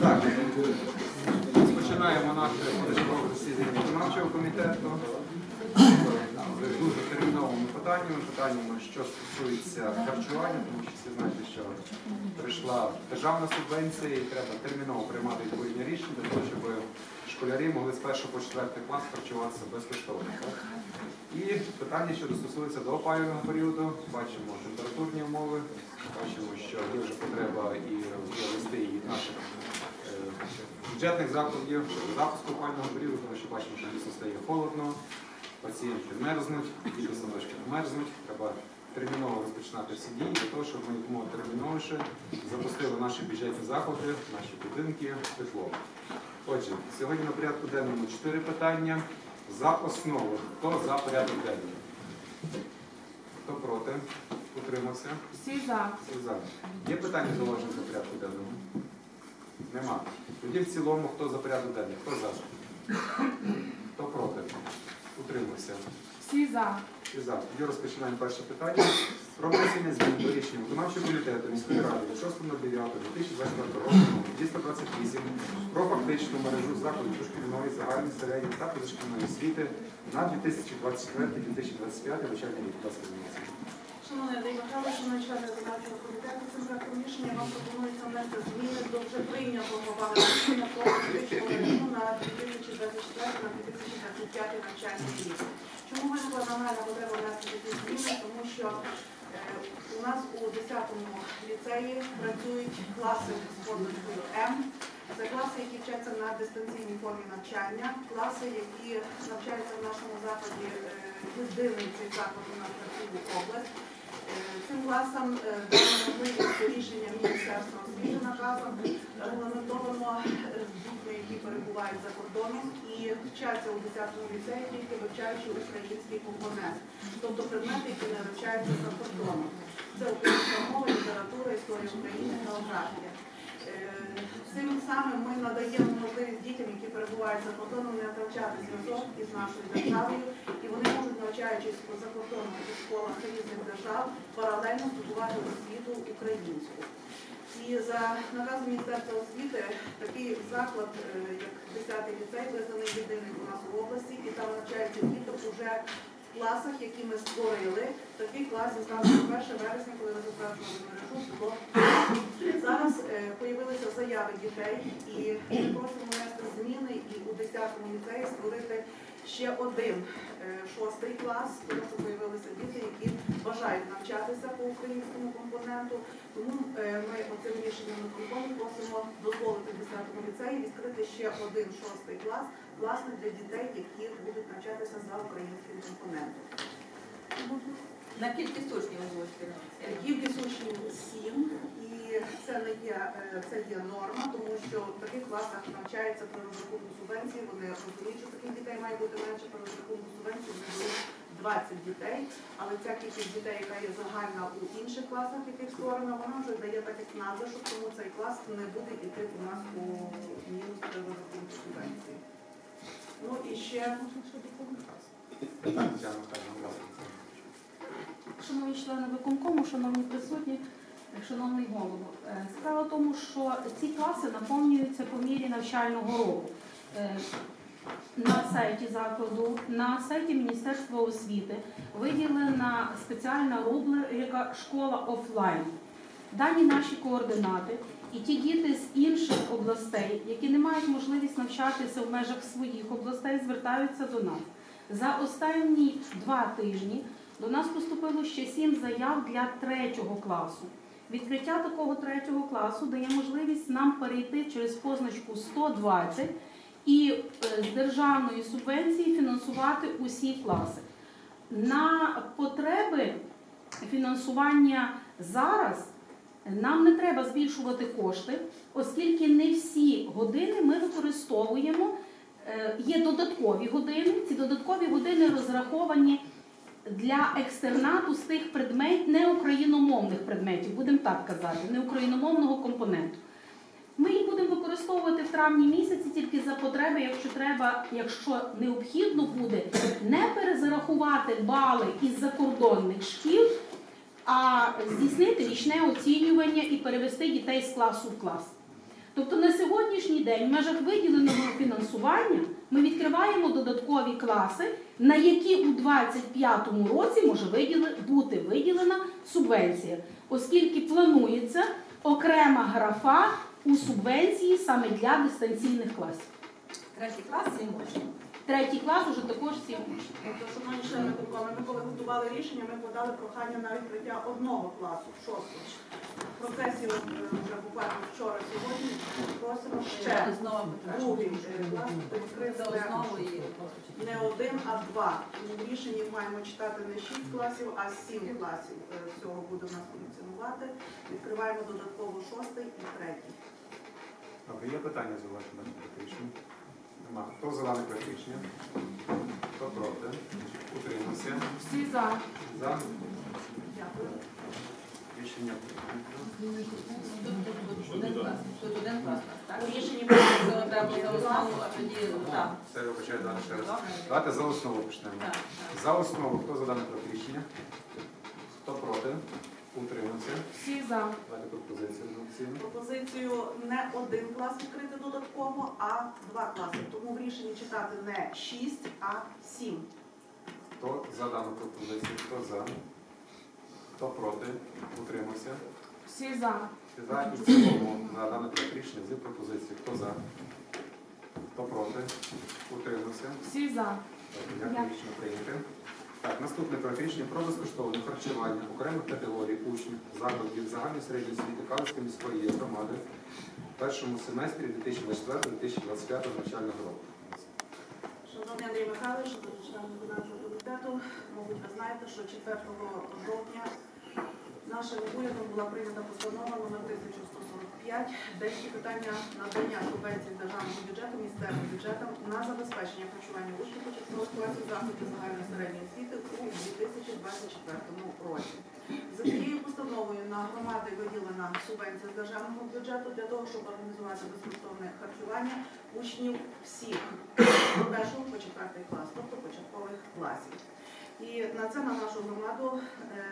Так, розпочинаємо наше позачергове засідання виконавчого комітету. З дуже терміновими питаннями, питаннями, що стосується харчування, тому що всі знаєте, що прийшла державна субвенція і треба терміново приймати відповідні рішення для того, щоб школярі могли з 1 по 4 клас харчуватися безкоштовно. І питання, що стосується до опалювального періоду, бачимо температурні умови, бачимо, що є вже потреба і ввести її наших бюджетних закладів щодо запуску опалювального періоду, тому що бачимо, що дійсно стає холодно, пацієнти мерзнуть, діти садочки мерзнуть. Треба терміново розпочинати всі дії для того, щоб ми якомога терміновіше запустили наші бюджетні заклади, наші будинки, тепло. Отже, сьогодні на порядку денному чотири питання. За основу. Хто за порядок денний? Хто проти? Утримався? Всі за. Всі за. Є питання зауважень до порядку денного? Нема. Тоді в цілому, хто за порядок денний? Хто за? Хто проти? Утримався. Всі за. Всі за. Тоді розпочинаємо перше питання. Про внесення змін до рішення виконавчого комітету міської ради від 6.09.2024 року номер 228 про фактичну мережу закладів дошкільної, загальної, середньої та позашкільної освіти на 2024-2025 навчальний рік. Будь ласка. Шановний Андрій Михайлович, шановні члени виконавчого комітету, цим проектом рішення вам пропонується внести зміни до вже прийнятого вами рішення про фактичну мережу на 2024 на 2025 навчальний рік. Чому виникла нагальна потреба внести такі зміни? Тому що е, у нас у 10-му ліцеї працюють класи з позначкою М. Це класи, які вчаться на дистанційній формі навчання, класи, які навчаються в нашому закладі, е, єдиний цей заклад у нас на цілу область. Е, Цим класом е, можливість рішення Міністерства освіти наказом регламентовано е, дітьми, які перебувають за кордоном і вчаться у 10-му ліцеї, тільки вивчаючи український компонент, тобто предмети, які не вивчаються за кордоном. Це українська мова, література, історія України, географія. Цим самим ми надаємо можливість дітям, які перебувають за кордоном, не втрачати зв'язок із нашою державою, і вони можуть, навчаючись за кордоном у школах різних держав, паралельно здобувати освіту українську. І за наказом Міністерства освіти такий заклад, е, як 10-й ліцей, визнаний єдиний у нас в області, і там навчаються діток уже в класах, які ми створили. Такий клас із 1 вересня, коли ми затверджували мережу, було Зараз е, появилися заяви дітей і ми просимо внести зміни і у 10-му ліцеї створити ще один е, шостий клас, тому що появилися діти, які бажають навчатися по українському компоненту. Тому е, ми оцим рішенням виконкому просимо дозволити 10-му ліцеї відкрити ще один шостий клас, власне, для дітей, які будуть навчатися за українським компонентом. На кількість учнів озвучити. Кількість учнів сім, і це не є е, це є норма, тому що в таких класах навчаються при розрахунку субвенції. Вони розуміють, що таких дітей має бути менше при розрахунку субвенції, вони беруть 20 дітей. Але ця кількість дітей, яка є загальна у інших класах, яких створена, вона вже дає так як надлишок, тому цей клас не буде йти у нас у мінус при розрахунку субвенції. Ну і ще. Шановні члени виконкому, шановні присутні, шановний голово. Е, Справа в тому, що ці класи наповнюються по мірі навчального року. Е, На сайті закладу, на сайті Міністерства освіти виділена спеціальна рубрика школа офлайн. Дані наші координати і ті діти з інших областей, які не мають можливість навчатися в межах своїх областей, звертаються до нас. За останні два тижні до нас поступило ще сім заяв для третього класу. Відкриття такого третього класу дає можливість нам перейти через позначку 120 і е, з державної субвенції фінансувати усі класи. На потреби фінансування зараз нам не треба збільшувати кошти, оскільки не всі години ми використовуємо. Е, Є додаткові години. Ці додаткові години розраховані для екстернату з тих предметів, не україномовних предметів, будемо так казати, не україномовного компоненту. Ми їх будемо використовувати в травні місяці тільки за потреби, якщо треба, якщо необхідно буде не перезарахувати бали із закордонних шкіл, а здійснити річне оцінювання і перевести дітей з класу в клас. Тобто на сьогоднішній день в межах виділеного фінансування ми відкриваємо додаткові класи, на які у 2025 році може бути виділена субвенція, оскільки планується окрема графа у субвенції саме для дистанційних класів. Третій клас сім учнів. Третій клас уже також сім учнів. Тобто, шановні члени виконкому, ми коли готували рішення, ми подали прохання на відкриття одного класу, шостого. В процесі е, вже буквально вчора, сьогодні просимо ще другий е, клас відкрити і не один, а два. В рішенні маємо читати не шість класів, а сім класів е, всього буде у нас функціонувати. Відкриваємо додатково шостий і третій. Добре, є питання за вашим рішенням? Нема. Хто за дане проект рішення? Хто проти? Утримався? Всі за. За? Дякую. Рішення прийнято. тут, один клас. Тут один клас, у нас, так? У рішенні Це треба за основу, а тоді так. Все, вибачаю, далі ще раз. Давайте за основу почнемо. Так, так. За основу, хто за дане проект рішення? Хто проти? Утримався? Всі за. Давайте пропозицію редакційну. пропозицію не один клас відкрити додатково, а два класи. Тому в рішенні читати не шість, а сім. Хто за дану пропозицію? Хто за? Хто проти? Утримався? Всі за. Всі За і в цілому за дане проект рішення з пропозицією. Хто за? Хто проти? Утримався? Всі за. Дякую, рішення прийняте. Так, наступне проект про безкоштовне харчування окремих категорій учнів закладів загальної середньої освіти Калицької міської громади в першому семестрі 2024-2025 навчального року. Шановний Андрій Михайлович, член виконавчого комітету, мабуть, ви знаєте, що 4 жовтня нашим урядом була прийнята постанова номер 1145, деякі питання надання субвенцій з державного бюджету місцевим бюджетам на забезпечення харчування учнів початкових класів закладів загальної середньої освіти у 2024 році. За цією постановою на громади виділена субвенція з державного бюджету для того, щоб організувати безкоштовне харчування учнів всіх з першого по четвертий клас, тобто початкових класів. І на це на нашу громаду е,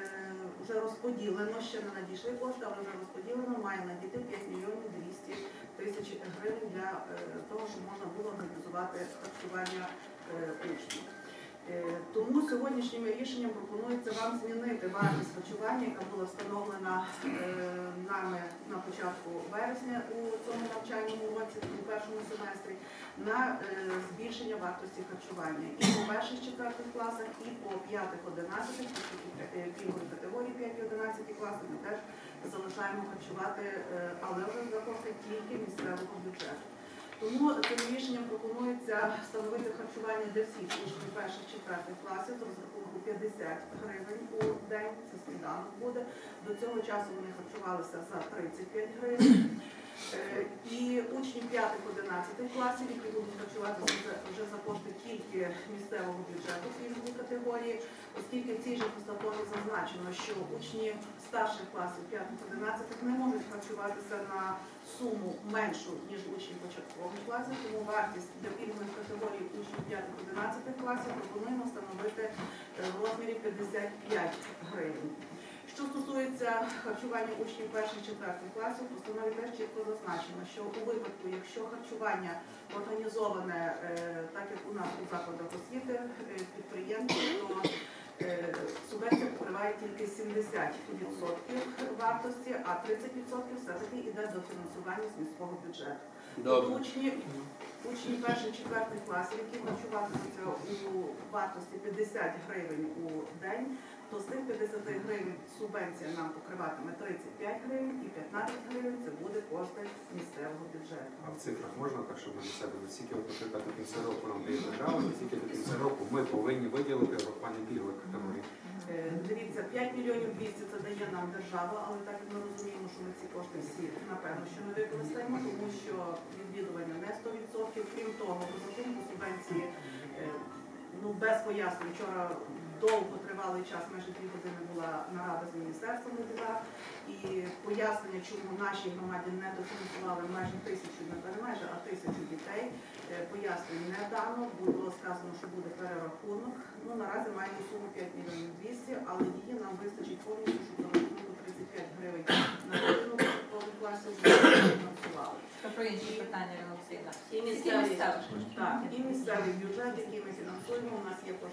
вже розподілено, ще не надійшли кошти, але вже розподілено, має надійти 5 мільйонів 200 тисяч гривень для е, того, щоб можна було організувати харчування е, учнів. Е, Тому сьогоднішнім рішенням пропонується вам змінити вартість харчування, яка була встановлена е, нами на початку вересня у цьому навчальному році, у першому семестрі, на е, збільшення вартості харчування і по перших четвертих класах, і по п'ятих, одинадцятих, пільгові категорії 5 і 11 класи ми теж залишаємо харчувати, але вже за кошти тільки місцевого бюджету. Тому цим рішенням пропонується встановити харчування для всіх учнів перших четвертих класів з розрахунку 50 гривень у день. Це сніданок буде. До цього часу вони харчувалися за 35 гривень. Е, І учні 5-11 класів, які будуть харчуватися вже за кошти тільки місцевого бюджету пільгової категорії, оскільки в цій же постанові зазначено, що учні старших класів 5-11 не можуть харчуватися на суму меншу, ніж учні початкових класів, тому вартість для пільгових категорій учнів 5-11 класів пропонуємо встановити е, в розмірі 55 гривень. Що стосується харчування учнів перших четвертих класів, в постанові теж чітко зазначено, що у випадку, якщо харчування організоване е, так, як у нас у закладах освіти е, підприємством, то тільки 70% вартості, а 30% все-таки йде до фінансування з міського бюджету. Учні, учні перших четвертих класів, які харчуватимуться у вартості 50 гривень у день, то з тих 50 гривень субвенція нам покриватиме 35 гривень і 15 гривень це буде кошти місцевого бюджету. А в цифрах можна так, щоб ми для себе не стільки, наприклад, до кінця року нам дає держава, не стільки до кінця року ми повинні виділити врахування пільгових категорій. Е, Дивіться, 5 мільйонів 200 це дає нам держава, але так ми розуміємо, що ми ці кошти всі напевно що не використаємо, тому що відвідування не 100%. Крім того, розрахунку субвенції е, ну без пояснень. Вчора довго тривалий час, майже дві години була нарада з міністерством УДА, і пояснення, чому нашій громаді не дофінансували майже тисячу, не пере- майже, а тисячу дітей. Е, Пояснень не дано, було сказано, що буде перерахунок. Ну наразі маємо суму 5 мільйонів 200, але її нам вистачить повністю, щоб за 35 гривень на годину початкових класів фінансували. Про інші питання Олексійна. І місцеві, так, і місцевий бюджет, який ми фінансуємо, у нас є по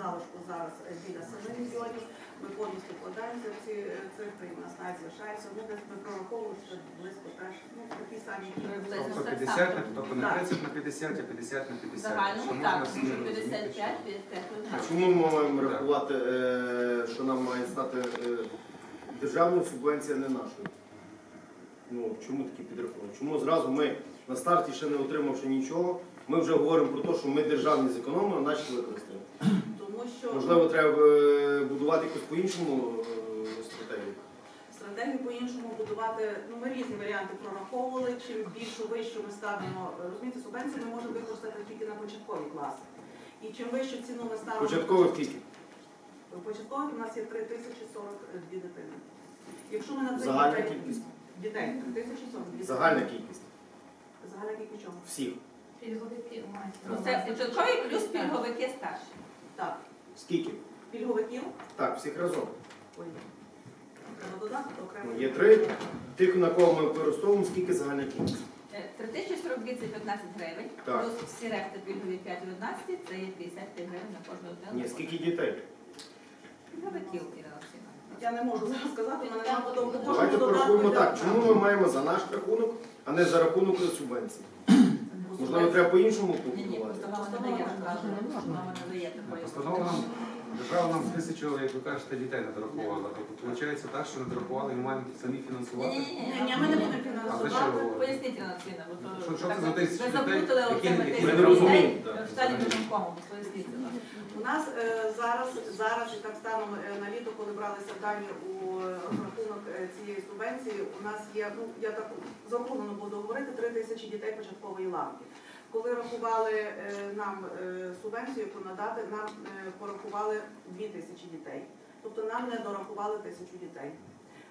залишку зараз е, біля 7 мільйонів. Ми повністю вкладаємося в ці е, цифри, і у нас навіть залишається. Ну, десь ми прораховували, що близько теж, ну, такі самі Приблизно. Тобто 50, на- тобто не 30 на 50, а 50 на 50. Загальному Що так, собі що розуміти, 55, 55 А чому ми маємо рахувати, е, що нам має стати е, державною субвенція не нашою? Ну, чому такі підрахунки? Чому зразу ми на старті ще не отримавши нічого, ми вже говоримо про те, що ми державні зекономимо, а наші використаємо. Що Можливо, треба е, будувати якусь по-іншому е, стратегію. стратегію по-іншому будувати, ну ми різні варіанти прораховували. Чим більшу вищу ми ставимо, розумієте, субвенцію ми можемо використати тільки на початкові класи. І чим вищу ціну ми ставимо Початково скільки? У початкових у нас є 3042 дитини. Якщо ми на Загальна дітей, кількість. дітей 3042 дітей. Загальна кількість. Загальна кількість чого? Всіх. Ну, Це початкові плюс пільговики старші. Так, Скільки? пільговиків. Так, всіх разом. Ой, треба додати окремо. Ну, Є три. Тих, на кого ми використовуємо, скільки загальна кількість. Е, 3042 це 15 гривень, Так. плюс всі решта пільгові 5 і 11, це є 55 гривень на кожну дитину. Ні, скільки дітей? Пільговиків, Іра Олексійовна. Я не можу зараз сказати, мене немає подобу. Давайте порахуємо так. Чому ми маємо за наш рахунок, а не за рахунок субвенцій? Можливо, треба по-іншому Ні, ні, побудувати? постанова не дає, постанова не дає такої. Постанова нам, держава нам тисячу, як ви кажете, дітей не дорахувала. Тобто виходить так, що не дорахували, і ми маємо самі фінансувати. Ні, ні, ми не будемо фінансувати. Поясніть, Іра Олексійовна, бо то Що- що це за ви- тисячі ви дітей, заплутали оце які тисячу дітей в штаті виконкому, поясніть. У нас е, зараз, зараз і так станом е, на літо, коли бралися дані у е, розрахунок е, цієї субвенції, у нас є, ну я так заокруглено буду говорити, 3 тисячі дітей початкової ланки. Коли рахували е, нам е, субвенцію, яку надати, нам е, порахували 2 тисячі дітей. Тобто нам не дорахували тисячу дітей.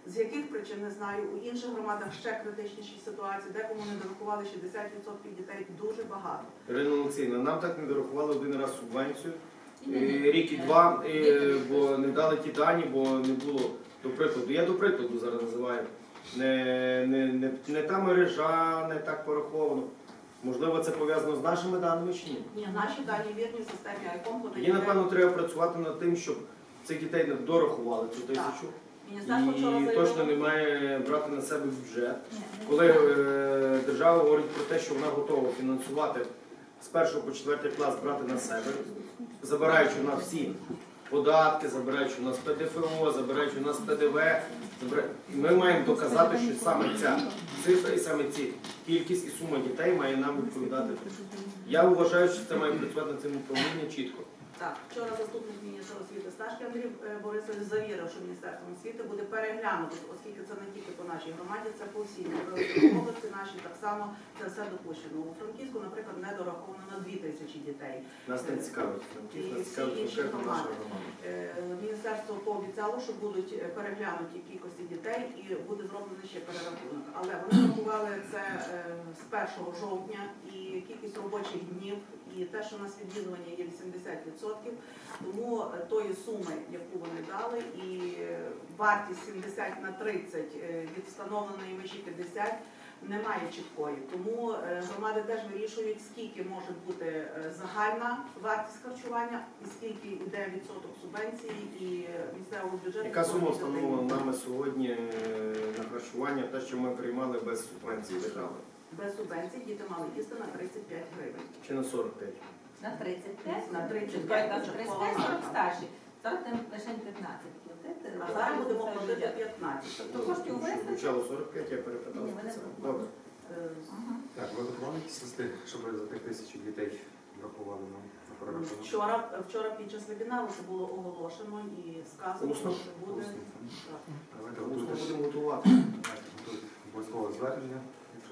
З яких причин не знаю, у інших громадах ще критичніші ситуації, декому не дорахували 60% дітей, дуже багато. Ірина Олексійовна, нам так не дорахували один раз субвенцію. Рік і два, бо не дали ті дані, бо не було до прикладу. Я до прикладу зараз називаю. Не, не, не, не та мережа, не так пораховано. Можливо, це пов'язано з нашими даними чи ні? Ні, наші дані вірні в системі ICOM Тоді, напевно, треба працювати над тим, щоб цих дітей не дорахували цю тисячу. Міністерство вчора І заявило, точно не має брати на себе бюджет. Коли е, держава говорить про те, що вона готова фінансувати з першого по четвертий клас брати на себе, забираючи у нас всі податки, забираючи у нас ПДФО, забираючи у нас ПДВ, забира- і ми маємо доказати, що саме ця цифра і саме ці кількість і сума дітей має нам відповідати. Я вважаю, що це має працювати на цьому управлінні чітко. Так, вчора заступник міністра освіти Сташки Андрій е, Борисович завірив, що Міністерством освіти буде переглянуто, оскільки це не тільки по нашій громаді, це по всій області наші так само це все допущено. У Франківську, наприклад, не дораховано на 2 тисячі дітей. Нас не цікавить. Нас цікавить громади. Е, Міністерство пообіцяло, що будуть е, переглянуті кількості дітей і буде зроблений ще перерахунок. Але вони рахували це е, з 1 жовтня і кількість робочих днів, і те, що у нас відвідування є 80%, тому е, тої суми, яку вони дали, і е, вартість 70 на 30 е, від встановленої межі 50 немає чіткої. Тому громади теж вирішують, скільки може бути загальна вартість харчування і скільки йде відсоток субвенції і місцевого бюджету. Яка сума встановлена нами сьогодні на харчування, те, що ми приймали без субвенції держави? Без субвенцій діти мали їсти на 35 гривень. Чи на 45? На 35, На 35, Чекай, 35, 40 старші. 40 там лише 15 платити. А зараз будемо платити бюджет. 15. Тобто коштів вистачить? Звучало 45, я перепитав. Ні, мене- Добре. Е, Так, ви готували якісь листи, щоб за тих тисячу дітей врахували нам на перерахунок? Вчора, вчора під час вебінару це було оголошено і сказано, Усно? що буде. Так. Давайте готуйте. будемо готувати. Давайте готуйте обов'язкове звернення,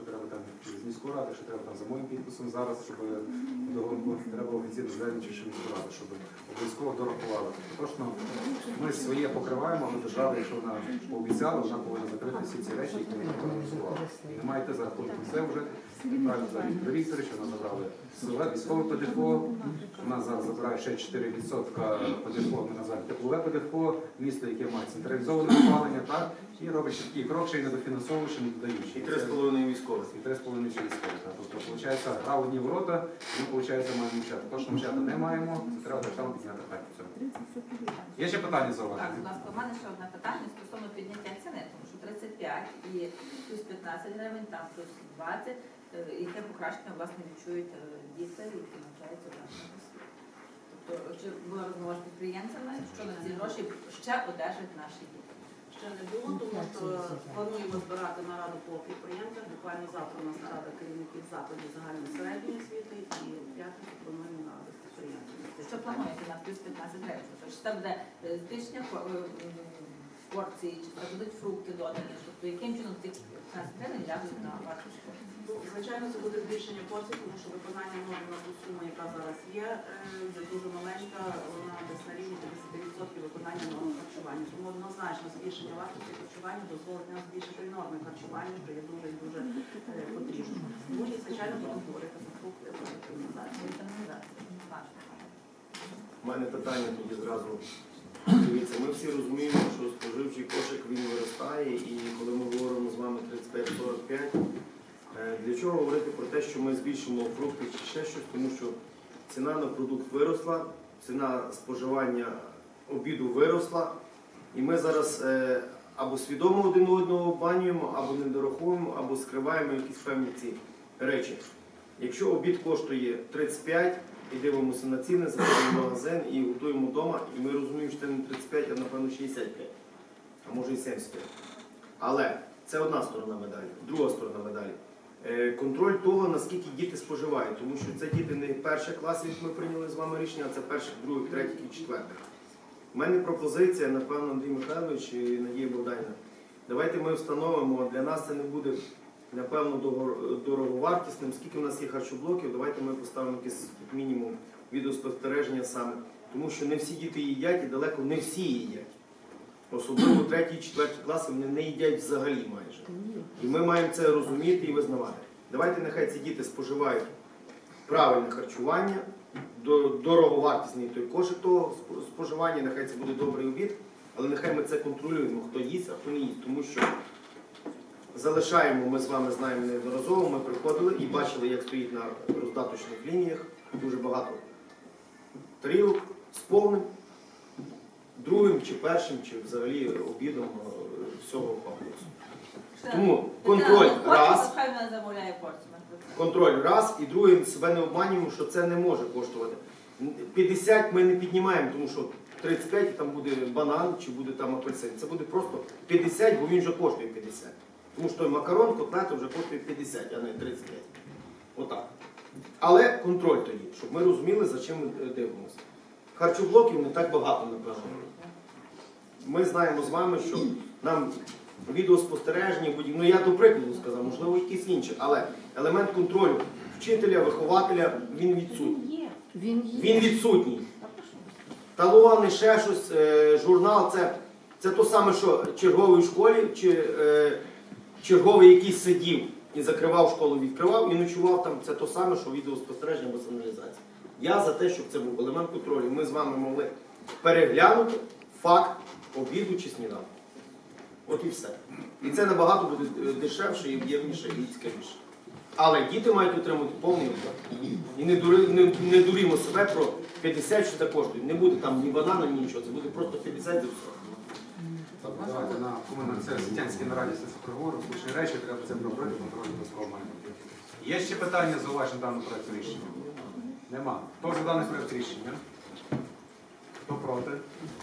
якщо треба там через міську раду, що треба там за моїм підписом зараз, щоб догонку треба офіційно звернути чи міську раду, щоб обов'язково дорахували. Точно ми своє покриваємо, але держава, якщо вона пообіцяла, вона повинна закрити всі ці речі, які ми проголосували. І не маєте за рахунок це вже правильно за Віктор Вікторович, вона забрали силове військове ПДФО, вона зараз забирає ще 4% ПДФО, ми називаємо теплове ПДФО, місто, яке має централізоване опалення, так, і робить чіткий крок, ще й недофінансовуючи, не додаючи. І 3,5 військових. І 3,5 через так. Тобто, виходить, гра в одні ворота, ми, виходить, маємо мчати. То, що мчати не маємо, це треба так само підняти так. в. Є ще питання Так, зауваження? будь ласка, у мене ще одне питання стосовно підняття ціни, тому що 35 і плюс 15 гривень, там плюс 20, е, яке покращення власне відчують е, діти, які навчаються в нашому освіті. Тобто, чи була розмова з підприємцями, що на ці гроші ще одержать наші діти? Ще не було, тому що плануємо збирати нараду по підприємцях. Буквально завтра у нас нарада керівників закладів загальної середньої освіти і в п'ятницю плануємо нараду з підприємцями. Що плануєте на плюс 15 гривень? Тобто, це буде е, збільшення по- е, порції, чи це будуть фрукти додані? Тобто, яким чином ці 15 гривень ляжуть на вашу школу? Ну, Звичайно, це буде збільшення порцій, тому що виконання норм на ту суму, яка зараз є, е, вже дуже маленька, вона десь на рівні 50% виконання норм харчування. Тому однозначно збільшення вартості харчування дозволить нам збільшити норми харчування, що є дуже і дуже е, потрібно. Тому звичайно, будемо говорити за фрукти, про вітамінізацію. Вітамінізація. У мене питання тоді зразу. Дивіться, ми всі розуміємо, що споживчий кошик він виростає, і коли ми говоримо з вами 35-45, е, для чого говорити про те, що ми збільшимо фрукти чи ще щось, тому що ціна на продукт виросла, ціна споживання обіду виросла, і ми зараз е, або свідомо один одного обманюємо, або не дорахуємо, або скриваємо якісь певні ці речі. Якщо обід коштує 35 і дивимося на ціни, заходимо в магазин і готуємо вдома, і ми розуміємо, що це не 35, а напевно 65, а може і 75. Але це одна сторона медалі. Друга сторона медалі. Е, Контроль того, наскільки діти споживають, тому що це діти не перших класів, як ми прийняли з вами рішення, а це перших, других, третіх і четвертих. У мене пропозиція, напевно, Андрій Михайлович і Надія Богданівна. Давайте ми встановимо, для нас це не буде напевно дороговартісним. Скільки в нас є харчоблоків, давайте ми поставимо якийсь мінімум відеоспостереження саме. Тому що не всі діти їдять і далеко не всі їдять. Особливо треті, четверті класи вони не їдять взагалі майже. І ми маємо це розуміти і визнавати. Давайте нехай ці діти споживають правильне харчування, до- дороговартісний той кошик того споживання, нехай це буде добрий обід, але нехай ми це контролюємо, хто їсть, а хто не їсть. Тому що залишаємо, ми з вами знаємо неодноразово, ми приходили і бачили, як стоїть на роздаточних лініях дуже багато тарілок з повним, другим чи першим, чи взагалі обідом е, всього комплексу. Тому контроль хоче, раз. Контроль раз і другим себе не обманюємо, що це не може коштувати. 50 ми не піднімаємо, тому що 35 і там буде банан чи буде там апельсин. Це буде просто 50, бо він вже коштує 50. Тому що той макарон, котлета вже коштує 50, а не 35. Отак. Але контроль тоді, щоб ми розуміли, за чим ми е, дивимося. Харчоблоків не так багато, напевно. Ми знаємо з вами, що нам відеоспостереження, ну я до прикладу сказав, можливо, якісь інші, але елемент контролю вчителя, вихователя, він відсутній. Він відсутній. Талони, ще щось, е, журнал це, це то саме, що черговий в школі, чи е, черговий якийсь сидів і закривав школу, відкривав і ночував там. Це то саме, що відеоспостереження або сигналізація. Я за те, щоб це був елемент контролю. Ми з вами могли переглянути факт обіду чи сніданку. От і все. І це набагато буде дешевше, і об'ємніше, і цікавіше. Але діти мають отримати повний оплат. І не, дури, не, не дурімо себе про 50, що це коштує. Не буде там ні банана, ні нічого. Це буде просто 50 за все. Так, давайте на комунальній нараді це проговоримо. Слушні речі, треба це проговорити, контроль обов'язково має бути. Є ще питання зауважень даного проекту рішення? Нема. Хто за даний проект рішення? Хто проти?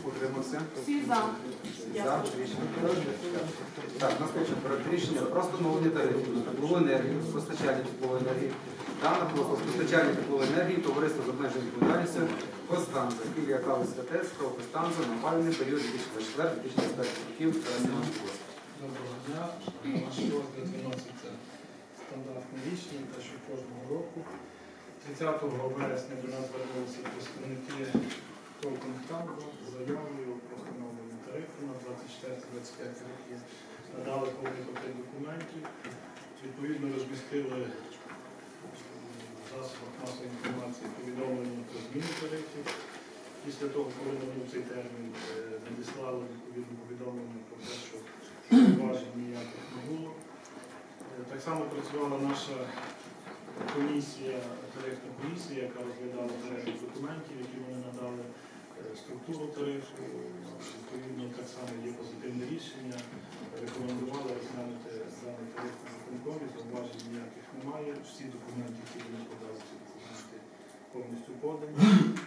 Утримався? Всі за. За рішення. Так, наступне проект рішення про встановлення тарифів на теплову енергію, постачання теплової енергії та на послуг постачання теплової енергії товариства з обмеженою відповідальністю Костанза, філія Калицька ТЕЦ, Костанза на опалювальний період 2024-2025 років. Іванович. Доброго дня. На Ваш розгляд виноситься стандартне рішення, те, що кожного року. 30 вересня до нас звернулися представники комплектанту заявою про встановлення тарифу на 24-25 років. Надали повний документів, відповідно розмістили е, в засобах масової інформації повідомлення про зміну тарифів. Після того, коли минув цей термін, е, надіслали відповідне повідомлення про те, що уважень ніяких не було. Е, так само працювала наша комісія, тарифна комісія, яка розглядала перелік документів, які вони надали структуру тарифу. Відповідно, так само є позитивне рішення. Рекомендували розглянути даний тариф на виконкомі, зауважень ніяких немає. Всі документи, які вони подали, ці документи повністю подані.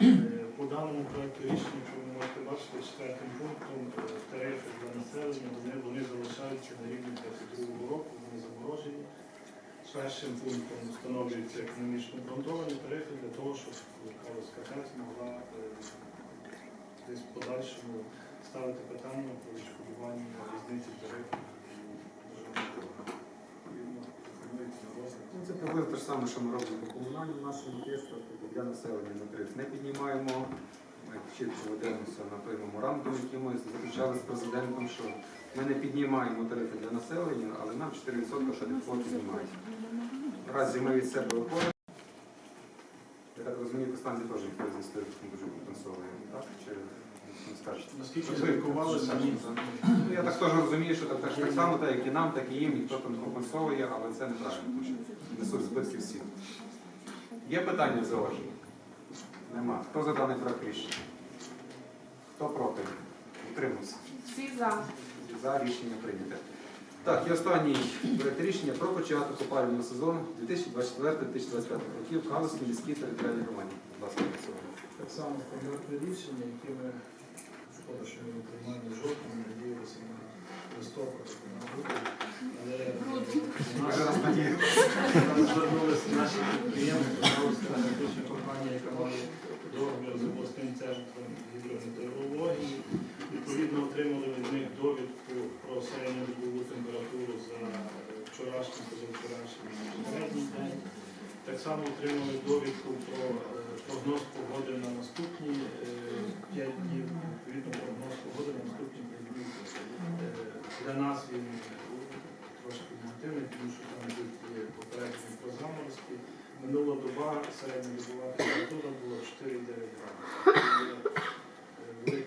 Е, По даному проекту рішення, якщо ви можете бачити, четвертим пунктом е, тарифи для населення вони, вони залишаються на рівні 22 року, вони заморожені. Першим пунктом встановлюються економічно обґрунтовані тарифи для того, щоб Калуська ТЕЦ могла е, десь в подальшому ставити питання про відшкодування різниці тарифів на. Ну, Це приблизно те ж саме, що ми робимо по комунальному нашому місту, тобто для населення ми тариф не піднімаємо. Ми чітко ведемося на той меморандум, який ми заключали з президентом, що ми не піднімаємо тарифи для населення, але нам 4% ще дефолт піднімають. Наразі ми від себе виходимо. Я так розумію, по станції теж ніхто зі стоїть не дуже компенсовує, так? Чи не скажете? Наскільки спілкувалися. Ну, Я так теж розумію, що так, так, так само, так як і нам, так і їм, ніхто там компенсовує, але це неправильно, тому що несуть збитки всі. Є питання зауваження? Нема. Хто за даний проект рішення? Хто проти? Утримався. Всі за. За рішення прийняте. Так, і останній проект рішення про початок опалювального сезону 2024-2025 років в Калуській міській територіальній громаді. Будь ласка. Так само стандартне рішення, яке ми що ми не приймали жовтні, ми надіялися на листопад, на грудень, але нас звернулися наші підприємства, енергетична компанія, яка має договір з обласним центром гідрометеорології. Відповідно, отримали від них довідку про середньодобову температуру за е, вчорашній, позавчорашній і попередній день. Так само отримали довідку про е, прогноз погоди на наступні 5 днів. Відповідно, прогноз погоди на наступні 5 днів. Е, Для нас він трошки негативний, тому що там йдуть є попередження про заморозки. Минула доба середньодобова температура була 4,9 градусів. Е,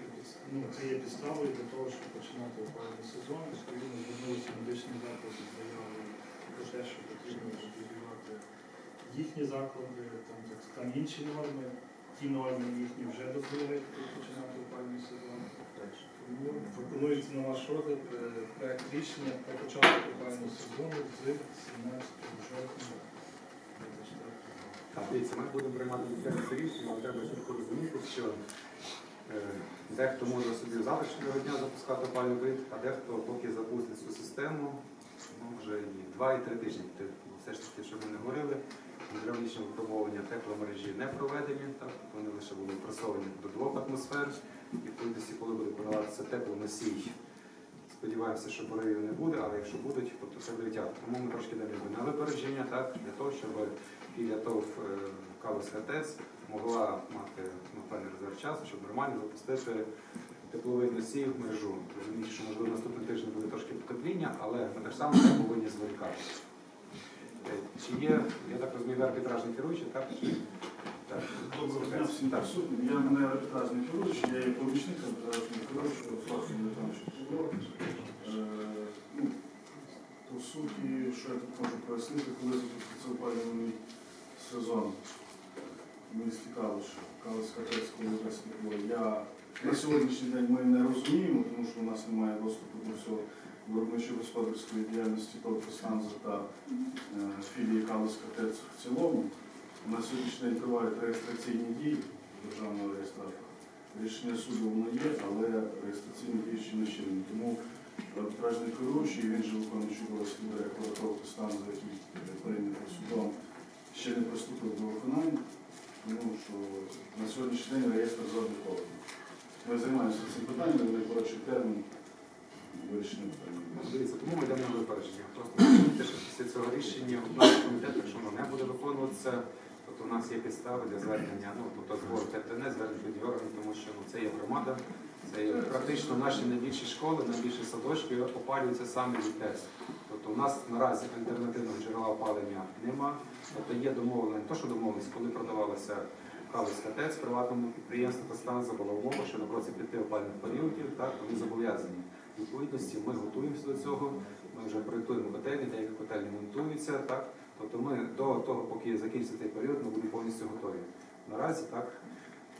ну, Це є підставою для того, щоб починати опалювальний сезон. Відповідно, звернулися медичні заклади з заявою про те, що потрібно їхні заклади, там, так, там інші норми. Ті норми їхні вже дозволяють починати опалювальний сезон. Тому пропонується на ваш розгляд е, проект рішення про початок опалювального сезону з 17 жовтня 2024 Так, дивіться, ми будемо приймати це рішення, але треба чітко розуміти, що е, дехто може собі завтрашнього дня запускати опалювальний період, а дехто поки запустить цю систему, може і два, і три тижні. Все ж таки, щоб ми не говорили, гідравлічне випробовування тепломережі не проведені, тобто вони лише були пресовані до двох атмосфер, і відповідності, коли буде подаватися теплоносій, Сподіваємося, що поривів не буде, але якщо будуть, тобто все буде. Тому ми трошки далі на випередження, для того, щоб біля ТОВ е, Калуська ТЕЦ могла мати ну, резерв часу, щоб нормально запустити тепловий носій в мережу. Розуміючи, що можливо наступний тиждень буде трошки потепління, але ми так само не повинні зволікати. Чи є, я так розумію, арбітражний керуючий, так? Доброго дня всім присутнім. Я мене арбітражний керуючий, я є помічник арбітражного керуючого Дмитровича Павло. Ну, по суті, що я тут можу пояснити, коли запуститься опалювальний сезон в місті Калуш, Калуська Тецького університету. Я на сьогоднішній день ми не розуміємо, тому що у нас немає доступу до всього виробничо-господарської діяльності Колфостанза та е, філії Калуська ТЕЦ в цілому. На сьогоднішній день тривають реєстраційні дії державного реєстратора. Рішення суду воно є, але реєстраційні дії ще не чинені. Тому арбітражний керуючий, він же виконуючий обов'язки директора ТОВ стану, який прийнятий судом, ще не приступив до виконання. Тому що на сьогоднішній день реєстр заблокований. Ми займаємося цим питанням, але коротший термін вирішення питання. Тому ми йдемо на випередження. Просто розумієте, що після цього рішення наш комітет, якщо воно не буде виконуватися, тобто у нас є підстави для звернення, ну тобто збору ТТН, звернення органів, тому що ну, це є громада, це є практично наші найбільші школи, найбільші садочки опалюються саме від ТЕС. Тобто у нас наразі альтернативного джерела опалення нема. Тобто є домовлення, не то що домовленість, коли продавалася Калицька ТЕЦ, приватному підприємству та стан забула умова, що на протязі п'яти опальних періодів так, вони зобов'язані. Відповідності ми готуємося до цього, ми вже проєктуємо котельні, деякі котельні монтуються. Так? Тобто ми до того, поки закінчиться цей період, ми будемо повністю готові. Наразі так,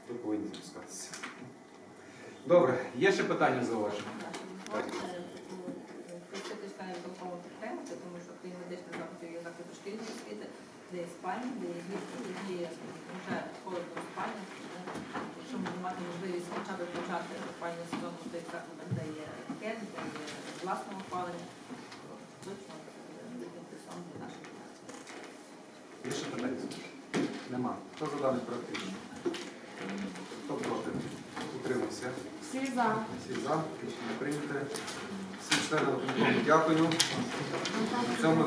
ви повинні запускатися. Добре, є ще питання зауваження? Просити членів тому що крім медичних закладів є заклади де є спальні, де є дітки, які вже холодно спальні. Ми мати можливість хоча б почати опальний сезон у тих закладах, де КЕД, де власне опалення, то точно е, для наших ще питання? Нема. Хто за даний проект рішення? Хто проти? Утримався. Всі за. Всі за. Рішення прийняте. Всім членам дякую. На цьому